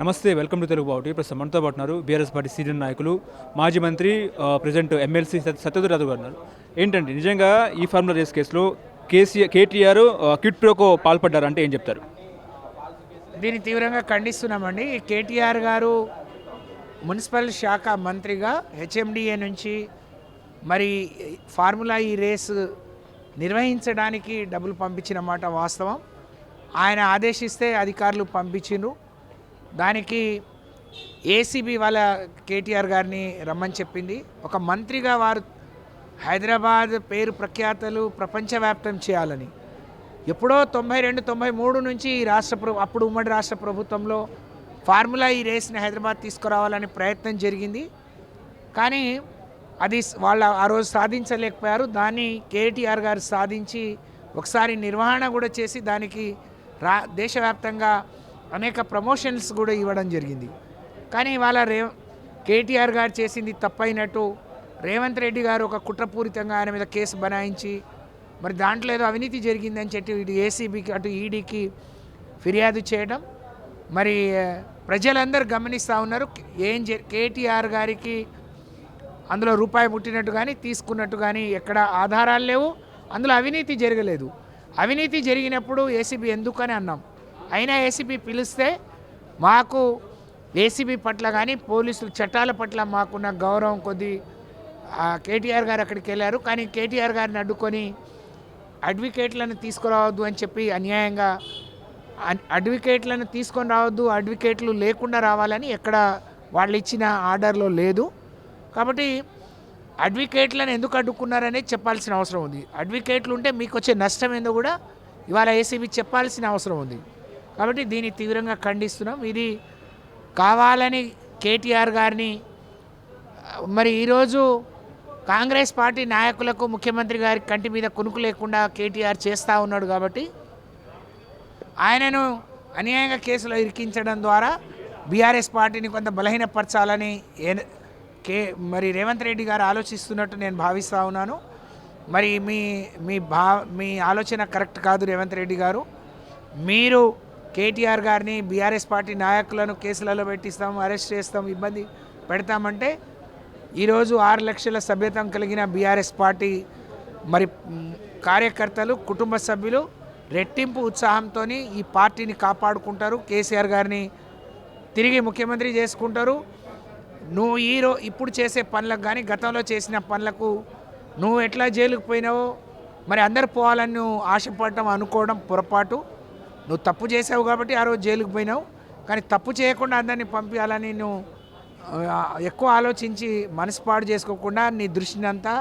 నమస్తే welcome to Telugu బావుటి. ప్రస్తుతం మనతో పాటు ఉన్నారు బీఆర్ఎస్ పార్టీ సీనియర్ నాయకులు మాజీ మంత్రి ప్రజెంట్ ఎమ్మెల్సీ సత్యధర్ యాదవ్ గారు ఏంటంటే నిజంగా ఈ ఫార్ములా రేస్ కేసులో కేసీఆర్ కేటీఆర్ క్విట్ ప్రోకో పాల్పడ్డారు అంటే ఏం చెప్తారు? దీన్ని తీవ్రంగా ఖండిస్తున్నామండి. కేటీఆర్ గారు మున్సిపల్ శాఖ మంత్రిగా హెచ్ఎండిఏ నుంచి మరి ఫార్ములా ఈ రేసు నిర్వహించడానికి డబ్బులు పంపించిన మాట వాస్తవం. ఆయన ఆదేశిస్తే అధికారులు పంపించిండ్రు. దానికి ఏసీబీ వాళ్ళ కేటీఆర్ గారిని రమ్మని చెప్పింది. ఒక మంత్రిగా వారు హైదరాబాద్ పేరు ప్రఖ్యాతలు ప్రపంచవ్యాప్తం చేయాలని. ఎప్పుడో తొంభై రెండు తొంభై మూడు నుంచి ఈ రాష్ట్ర ప్రభు అప్పుడు ఉమ్మడి రాష్ట్ర ప్రభుత్వంలో ఫార్ములా ఈ రేస్ని హైదరాబాద్ తీసుకురావాలని ప్రయత్నం జరిగింది. కానీ అది వాళ్ళ ఆ రోజు సాధించలేకపోయారు. దాన్ని కేటీఆర్ గారు సాధించి ఒకసారి నిర్వహణ కూడా చేసి దానికి రా దేశవ్యాప్తంగా అనేక ప్రమోషన్స్ కూడా ఇవ్వడం జరిగింది. కానీ ఇవాళ రే కేటీఆర్ గారు చేసింది తప్పైనట్టు రేవంత్ రెడ్డి గారు ఒక కుట్రపూరితంగా ఆయన మీద కేసు బనాయించి మరి దాంట్లో ఏదో అవినీతి జరిగిందని చెప్పి ఇటు ఏసీబీకి అటు ఈడీకి ఫిర్యాదు చేయడం మరి ప్రజలందరూ గమనిస్తూ ఉన్నారు. ఏం జ కేటీఆర్ గారికి అందులో రూపాయి పుట్టినట్టు కానీ తీసుకున్నట్టు కానీ ఎక్కడ ఆధారాలు లేవు. అందులో అవినీతి జరగలేదు. అవినీతి జరిగినప్పుడు ఏసీబీ ఎందుకని అన్నాం? అయినా ఏసీబీ పిలిస్తే మాకు ఏసీబీ పట్ల కానీ పోలీసులు చట్టాల పట్ల మాకున్న గౌరవం కొద్ది కేటీఆర్ గారు అక్కడికి వెళ్ళారు. కానీ కేటీఆర్ గారిని అడ్డుకొని అడ్వకేట్లను తీసుకురావద్దు అని చెప్పి అన్యాయంగా అడ్- అడ్వకేట్లను తీసుకొని రావద్దు అడ్వకేట్లు లేకుండా రావాలని ఎక్కడ వాళ్ళు ఇచ్చిన ఆర్డర్లో లేదు. కాబట్టి అడ్వకేట్లను ఎందుకు అడ్డుకున్నారనేది చెప్పాల్సిన అవసరం ఉంది. అడ్వకేట్లు ఉంటే మీకు వచ్చే నష్టం ఏందో కూడా ఇవాళ ఏసీబీ చెప్పాల్సిన అవసరం ఉంది. కాబట్టి దీన్ని తీవ్రంగా ఖండిస్తున్నాం. ఇది కావాలని కేటీఆర్ గారిని మరి ఈరోజు కాంగ్రెస్ పార్టీ నాయకులకు ముఖ్యమంత్రి గారి కంటి మీద కునుకు లేకుండా కేటీఆర్ చేస్తూ ఉన్నాడు కాబట్టి ఆయనను అన్యాయంగా కేసులో ఇరికించడం ద్వారా బీఆర్ఎస్ పార్టీని కొంత బలహీనపరచాలని ఏ- కే మరి రేవంత్ రెడ్డి గారు ఆలోచిస్తున్నట్టు నేను భావిస్తూ ఉన్నాను. మరి మీ మీ భా మీ ఆలోచన కరెక్ట్ కాదు రేవంత్ రెడ్డి గారు. మీరు కేటీఆర్ గారిని బీఆర్ఎస్ పార్టీ నాయకులను కేసులలో పెట్టిస్తాం అరెస్ట్ చేస్తాం ఇబ్బంది పెడతామంటే ఈరోజు ఆరు లక్షల సభ్యత్వం కలిగిన బీఆర్ఎస్ పార్టీ మరి కార్యకర్తలు కుటుంబ సభ్యులు రెట్టింపు ఉత్సాహంతో ఈ పార్టీని కాపాడుకుంటారు. కేసీఆర్ గారిని తిరిగి ముఖ్యమంత్రి చేసుకుంటారు. నువ్వు ఈ ఇప్పుడు చేసే పనులకు కానీ గతంలో చేసిన పనులకు నువ్వు ఎట్లా జైలుకు పోయినావో మరి అందరు పోవాలని ఆశపడటం అనుకోవడం పొరపాటు. నువ్వు తప్పు చేసావు కాబట్టి ఆ రోజు జైలుకు పోయినావు. కానీ తప్పు చేయకుండా అందరినీ పంపించాలని నువ్వు ఎక్కువ ఆలోచించి మనసు పాడు చేసుకోకుండా నీ దృష్టిని అంతా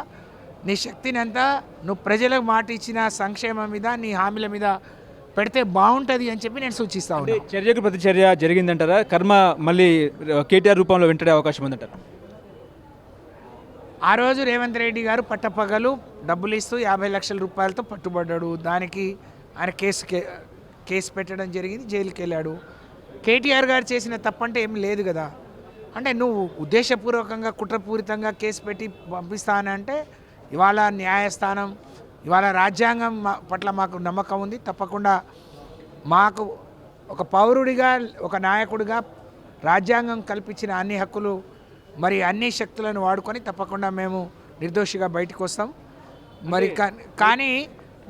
నీ శక్తిని అంతా నువ్వు ప్రజలకు మాట ఇచ్చిన సంక్షేమం మీద నీ హామీల మీద పెడితే బాగుంటుంది అని చెప్పి నేను సూచిస్తా ఉన్నాను చర్యకు ప్రతిచర్య జరిగిందంటారా? కర్మ మళ్ళీ కేటీఆర్ రూపంలో వెంటనే అవకాశం ఉందంటారా? ఆ రోజు రేవంత్ రెడ్డి గారు పట్టపగలు డబ్బులు ఇస్తూ యాభై లక్షల రూపాయలతో పట్టుబడ్డాడు. దానికి ఆయన కేసు కేసు పెట్టడం జరిగింది జైలుకి వెళ్ళాడు కేటీఆర్ గారు చేసిన తప్పంటే ఏం లేదు కదా. అంటే నువ్వు ఉద్దేశపూర్వకంగా కుట్రపూరితంగా కేసు పెట్టి పంపిస్తానంటే ఇవాళ న్యాయస్థానం ఇవాళ రాజ్యాంగం మా- పట్ల మాకు నమ్మకం ఉంది. తప్పకుండా మాకు ఒక పౌరుడిగా ఒక నాయకుడిగా రాజ్యాంగం కల్పించిన అన్ని హక్కులు మరి అన్ని శక్తులను వాడుకొని తప్పకుండా మేము నిర్దోషిగా బయటకు వస్తాం. మరి కానీ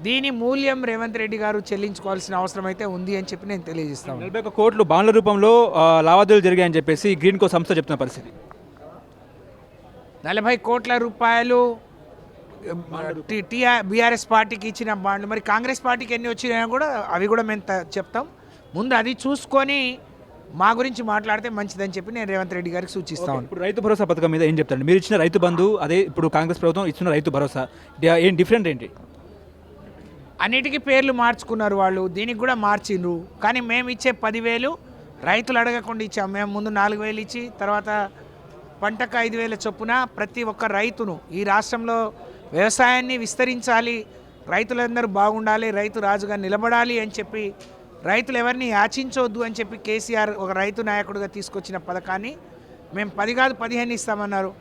దీని మూల్యం రేవంత్ రెడ్డి గారు చెల్లించుకోవాల్సిన అవసరం అయితే ఉంది అని చెప్పి నేను తెలియజేస్తాను. నలభై ఒక్క కోట్లు బాండ్ల రూపంలో లావాదేవీలు జరిగాయని చెప్పేసి గ్రీన్ కో సంస్థ చెప్తున్న పరిస్థితి. నలభై కోట్ల రూపాయలు టీఆర్ బీఆర్ఎస్ పార్టీకి ఇచ్చిన బాండ్లు. మరి కాంగ్రెస్ పార్టీకి ఎన్ని వచ్చినాయో కూడా అవి కూడా మేము చెప్తాం. ముందు అది చూసుకొని మా గురించి మాట్లాడితే మంచిదని చెప్పి నేను రేవంత్ రెడ్డి గారికి సూచిస్తాను ఇప్పుడు రైతు భరోసా పథకం మీద ఏం చెప్తారు? మీరు ఇచ్చిన రైతు బంధు అదే ఇప్పుడు కాంగ్రెస్ ప్రభుత్వం ఇచ్చిన రైతు భరోసా. ఏం డిఫరెంట్ ఏంటి? అన్నిటికీ పేర్లు మార్చుకున్నారు వాళ్ళు. దీనికి కూడా మార్చిండ్రు కానీ మేము ఇచ్చే పదివేలు రైతులు అడగకుండా ఇచ్చాం. మేము ముందు నాలుగు వేలు ఇచ్చి తర్వాత పంటకు ఐదు వేల చొప్పున ప్రతి ఒక్క రైతును ఈ రాష్ట్రంలో వ్యవసాయాన్ని విస్తరించాలి రైతులందరూ బాగుండాలి రైతు రాజుగా నిలబడాలి అని చెప్పి రైతులు ఎవరిని యాచించవద్దు అని చెప్పి కేసీఆర్ ఒక రైతు నాయకుడిగా తీసుకొచ్చిన పథకాన్ని మేము పది కాదు పదిహేను ఇస్తామన్నారు.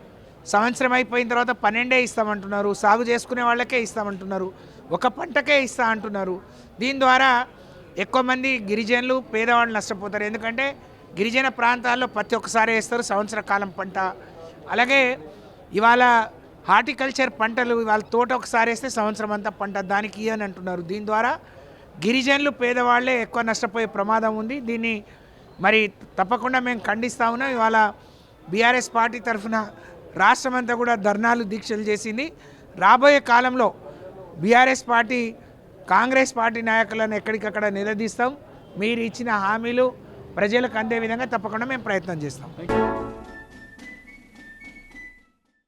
సంవత్సరం అయిపోయిన తర్వాత పన్నెండే ఇస్తామంటున్నారు సాగు చేసుకునే వాళ్ళకే ఇస్తామంటున్నారు ఒక పంటకే ఇస్తా అంటున్నారు. దీని ద్వారా ఎక్కువ మంది గిరిజనులు పేదవాళ్ళు నష్టపోతారు. ఎందుకంటే గిరిజన ప్రాంతాల్లో ప్రతి ఒక్కసారి వేస్తారు సంవత్సర కాలం పంట. అలాగే ఇవాళ హార్టికల్చర్ పంటలు ఇవాళ తోట ఒకసారి వేస్తే సంవత్సరం అంతా పంట దానికి అని అంటున్నారు. దీని ద్వారా గిరిజనులు పేదవాళ్ళే ఎక్కువ నష్టపోయే ప్రమాదం ఉంది. దీన్ని మరి తప్పకుండా మేము ఖండిస్తా ఉన్నాం. ఇవాళ బీఆర్ఎస్ పార్టీ తరఫున రాష్ట్రం అంతా కూడా ధర్నాలు దీక్షలు చేసింది. రాబోయే కాలంలో బీఆర్ఎస్ పార్టీ కాంగ్రెస్ పార్టీ నాయకులను ఎక్కడికక్కడ నిలదీస్తాం. మీరు ఇచ్చిన హామీలు ప్రజలకు అందే విధంగా తప్పకుండా మేము ప్రయత్నం చేస్తాం. Thank you